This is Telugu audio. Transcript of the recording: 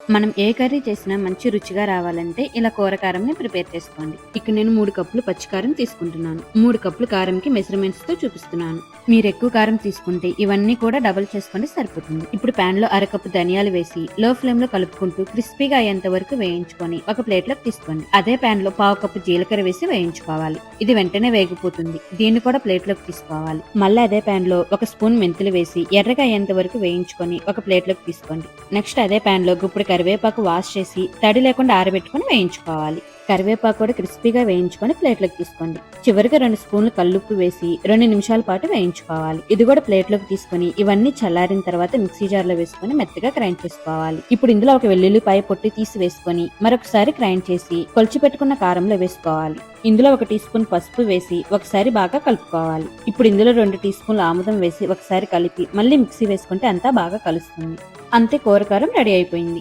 మనం ఏ కర్రీ చేసినా మంచి రుచిగా రావాలంటే ఇలా కూర కారంని ప్రిపేర్ చేసుకోండి. ఇక్కడ నేను మూడు కప్పులు పచ్చికారం తీసుకుంటున్నాను. మూడు కప్పులు కారంకి మెజర్మెంట్స్తో చూపిస్తున్నాను. మీరు ఎక్కువ కారం తీసుకుంటే ఇవన్నీ కూడా డబుల్ చేసుకుంటే సరిపోతుంది. ఇప్పుడు పాన్లో అరకప్పు ధనియాలు వేసి లో ఫ్లేమ్లో కలుపుకుంటూ క్రిస్పీగా అయ్యేంత వరకు వేయించుకొని ఒక ప్లేట్లోకి తీసుకోండి. అదే పాన్లో పావు కప్పు జీలకర్ర వేసి వేయించుకోవాలి. ఇది వెంటనే వేగిపోతుంది. దీన్ని కూడా ప్లేట్లోకి తీసుకోవాలి. మళ్ళీ అదే పాన్లో ఒక స్పూన్ మెంతులు వేసి ఎర్రగా అయ్యేంత వరకు వేయించుకొని ఒక ప్లేట్లోకి తీసుకోండి. నెక్స్ట్ అదే పాన్లో గుప్పుడు కరివేపాకు వాష్ చేసి తడి లేకుండా ఆరబెట్టుకొని వేయించుకోవాలి. కరివేపాకు కూడా క్రిస్పీగా వేయించుకొని ప్లేట్లోకి తీసుకోండి. చివరిగా రెండు స్పూన్లు కల్లుప్పు వేసి రెండు నిమిషాల పాటు వేయించుకోవాలి. ఇది కూడా ప్లేట్లోకి తీసుకొని ఇవన్నీ చల్లారిన తర్వాత మిక్సీ జార్లో వేసుకొని మెత్తగా గ్రైండ్ చేసుకోవాలి. ఇప్పుడు ఇందులో ఒక వెల్లుల్లిపాయ పొట్టి తీసి వేసుకొని మరొకసారి గ్రైండ్ చేసి కొలిచి పెట్టుకున్న కారంలో వేసుకోవాలి. ఇందులో ఒక టీ స్పూన్ పసుపు వేసి ఒకసారి బాగా కలుపుకోవాలి. ఇప్పుడు ఇందులో రెండు టీ స్పూన్లు ఆముదం వేసి ఒకసారి కలిపి మళ్ళీ మిక్సీ వేసుకుంటే అంతా బాగా కలుస్తుంది. అంతే కూరకారం రెడీ అయిపోయింది.